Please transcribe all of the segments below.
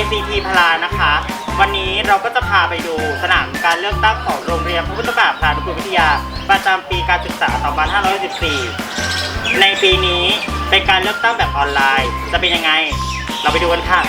ICT พลานะคะ วันนี้เราก็จะพาไปดูสนามการเลือกตั้งของโรงเรียนพระพุทธบาทพลานุกูลวิทยา ประจำปีการศึกษา 2514 ในปีนี้เป็นการเลือกตั้งแบบออนไลน์ จะเป็นยังไง เราไปดูกันค่ะ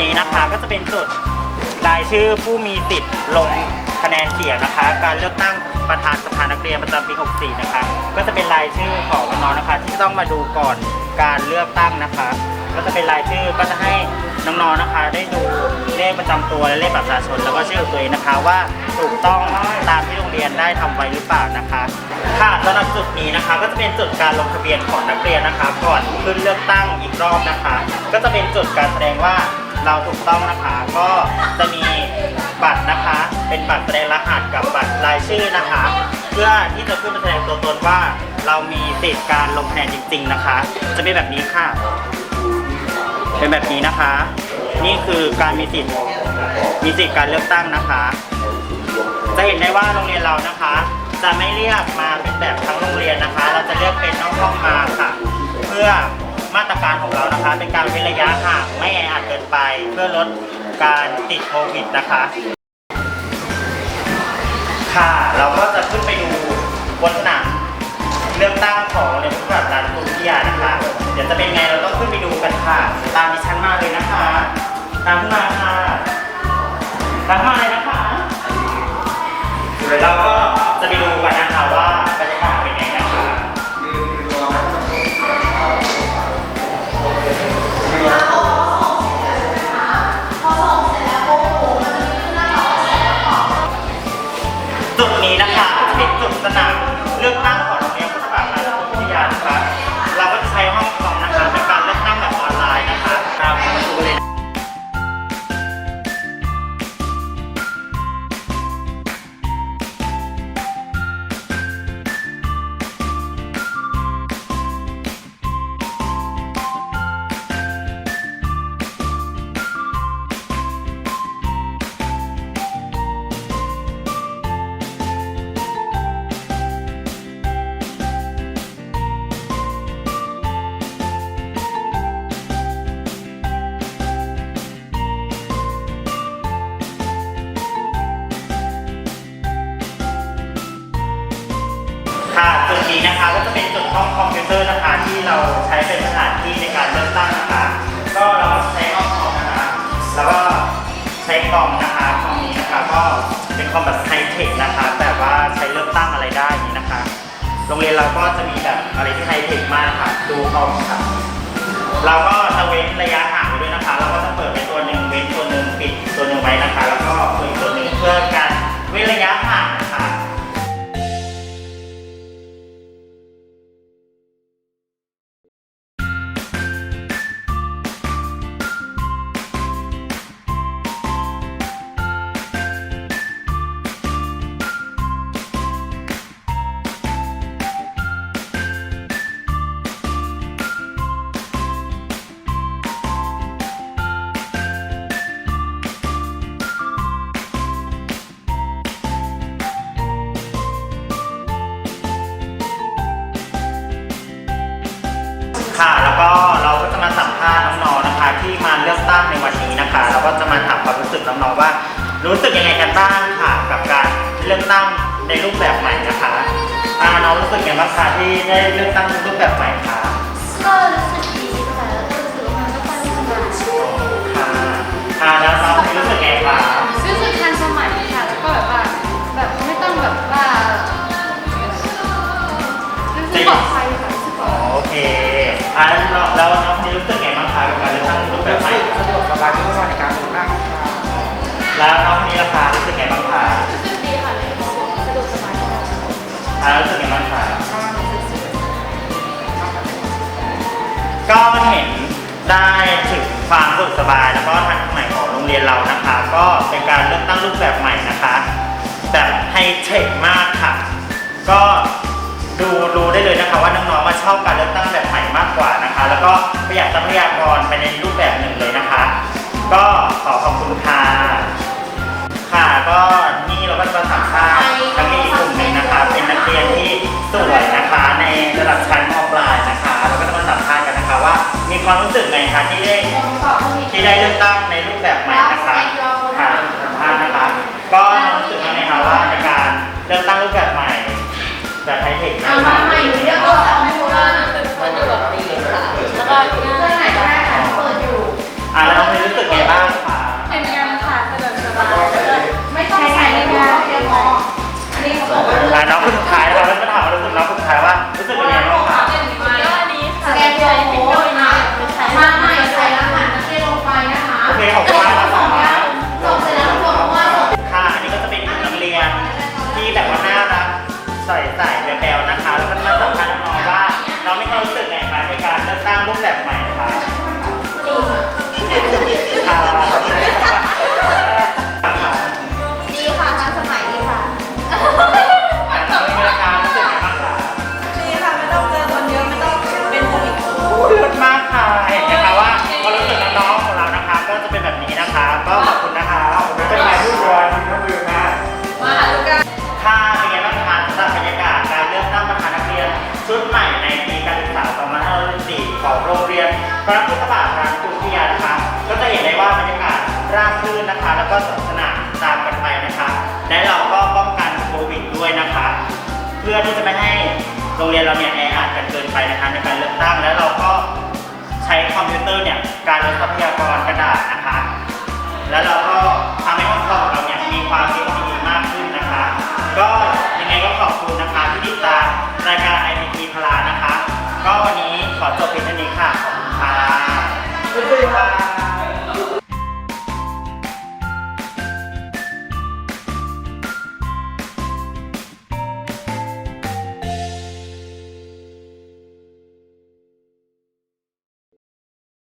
นี้นะคะก็จะเป็นจุดรายชื่อผู้มีสิทธิ์ลงคะแนนเสียงนะคะ การเลือกตั้งประธานสภานักเรียนประจำปี 64 นะคะ ก็จะเป็นรายชื่อของน้องๆนะคะ ที่ต้องมาดูก่อนการเลือกตั้งนะคะ ก็จะเป็นรายชื่อก็จะให้น้องๆนะคะ ได้ดูเลขประจำตัวและเลขบัตรประชาชน แล้วก็ชื่อตัวเองนะคะว่าถูกต้องตามที่โรงเรียนได้ทำไว้หรือเปล่านะคะค่ะสำหรับจุดนี้นะคะ ก็จะเป็นจุดการลงทะเบียนของนักเรียนนะคะ ก่อนขึ้นเลือกตั้งอีกรอบนะคะ ก็จะเป็นจุดการแสดงว่า เราถูกต้องนะคะ ก็จะมีบัตรนะคะ เป็นบัตรแสดงรหัสกับบัตรรายชื่อนะคะ เพื่อที่จะขึ้นมาแสดงตัวตนว่า เรามีสิทธิ์การลงคะแนนจริง ๆนะคะ จะเป็นแบบนี้ค่ะ เป็นแบบนี้นะคะ นี่คือการมีสิทธิ์มีสิทธิ์การเลือกตั้งนะคะ จะเห็นได้ว่าโรงเรียนเรานะคะ จะไม่เรียกมาเป็นแบบทั้งโรงเรียนนะคะ เราจะเรียกเป็นน้องห้องมาค่ะ เพื่อ มาตรการของเรานะคะ เป็นการเว้นระยะห่างไม่แออัดเกินไปเพื่อลดการติดโควิดนะคะ ค่ะเราก็จะขึ้นไปดูบนสนามเลือกตั้งของโรงเรียนพุทธศาสนาวิทยานะคะ เดี๋ยวจะเป็นไงเราต้องขึ้นไปดูกันค่ะ ตามดิฉันมาเลยนะคะ ตามขึ้นมาค่ะตามมาเลยนะคะเดี๋ยวเราก็จะไปดูกันนะคะว่า นะคะก็จะเป็นจุดห้องคอมพิวเตอร์นะคะที่เราใช้เป็นสถานที่ในการเลือกตั้งนะคะ ก็เราก็ใช้ห้องคอมนะคะแล้วก็ใช้คอมนะคะคอมนี้นะคะก็เป็นคอมแบบไฮเทคนะคะแต่ว่าใช้เลือกตั้งอะไรได้นี้นะคะ โรงเรียนเราก็จะมีแบบอะไรที่ไฮเทคมากค่ะดูคอมค่ะเราก็จะเว้นระยะห่างไว้ด้วยนะคะ เราก็จะเปิดไปตัวหนึ่งเว้นตัวหนึ่งปิดตัวหนึ่งไว้นะคะแล้ว ค่ะ แล้วก็เราก็จะมาสัมภาษณ์น้องๆนะคะ ที่มาเลือกตั้งในวันนี้นะคะเราก็จะมาถามความรู้สึกน้องๆว่า รู้สึกยังไงกันบ้างค่ะกับการเลือกตั้งในรูปแบบใหม่นะคะอ่าน้องรู้สึกยังไงบ้างคะที่ได้เลือกตั้งรูปแบบใหม่คะก็รู้สึกดีค่ะแล้วก็รู้สึกว่ามันก็ค่อนข้างสบายค่ะอ่าแล้วน้องรู้สึกไงคะ อ่าแล้วน้องแล้วน้องรู้สึกไงบ้างคะกับการเลือกตั้งรูปแบบใหม่สะดวกสบายที่ว่าในการเลือกตั้งค่ะแล้วน้องนี่ราคารู้สึกไงบ้างคะรู้สึกดีค่ะเลยสะดวกสบายค่ะอ่ารู้สึกไงบ้างคะถ้ารู้สึกสวยก็เห็นได้ถึงความสะดวกสบายแล้วก็ทันสมัยของโรงเรียนเรานะคะ ก็เป็นการเลือกตั้งรูปแบบใหม่นะคะ แบบไฮเทคมากค่ะ ก็ดูดู ได้เลยนะคะ ว่าน้องๆมาชอบการเลือกตั้งแบบใหม่มากกว่านะคะ แล้วก็ประหยัดทรัพยากรไปในรูปแบบหนึ่งเลยนะคะ ก็ขอขอบคุณค่ะค่ะก็นี่เราก็จะมาสัมภาษณ์นักเรียนอีกกลุ่มหนึ่งนะคะ เป็นนักเรียนที่สวยนะคะ ในระดับชั้นมปลายนะคะ เราก็จะมาสัมภาษณ์กันนะคะว่า มีความรู้สึกไงคะที่ได้ที่ได้เลือกตั้งใน น้องคนสุดท้ายนะคะแล้วก็ถามว่ารู้สึกน้องคนสุดท้ายว่ารู้สึกยังไงบ้างคะก็ดีค่ะแกนโยใช้โเป็นโดยมาใช้มาใหม่ใส่รหัสนักเรียนลงไปนะคะโอเคขอบคุณมากนะส่งคะส่งเสร็จแล้วส่งว่าส่งค่ะอันนี้ก็จะเป็นกลุ่มนักเรียนที่แบบว่าน่ารักใส่ใส่แบวๆนะคะ แล้วก็มาสัมภาษณ์น้องว่าน้องมีความรู้สึกไงคะในการเลือกตั้งรูปแบบใหม่ แบบนี้นะคะก็ขอบคุณนะคะเป็นไงผู้ชมน้องมือนะมาหาลูกกันค่ะเป็นไงบ้างคะสำหรับบรรยากาศการเลือกตั้งประธานนักเรียนชุดใหม่ในปีการศึกษา2564ของโรงเรียนพระพุทธบาทรามคุณวิทยานะคะ ก็จะเห็นได้ว่าบรรยากาศราบรื่นนะคะ แล้วก็สนุกสนานตามกันไปนะคะ และเราก็ป้องกันโควิดด้วยนะคะ เพื่อที่จะไม่ให้โรงเรียนเราเนี่ยแออัดกันเกินไปนะคะในการเลือกตั้ง แล้วเราก็ใช้คอมพิวเตอร์เนี่ยการลดทรัพยากรกระดาษนะคะ ค่ะขอบคุณค่ะบ๊ายบาย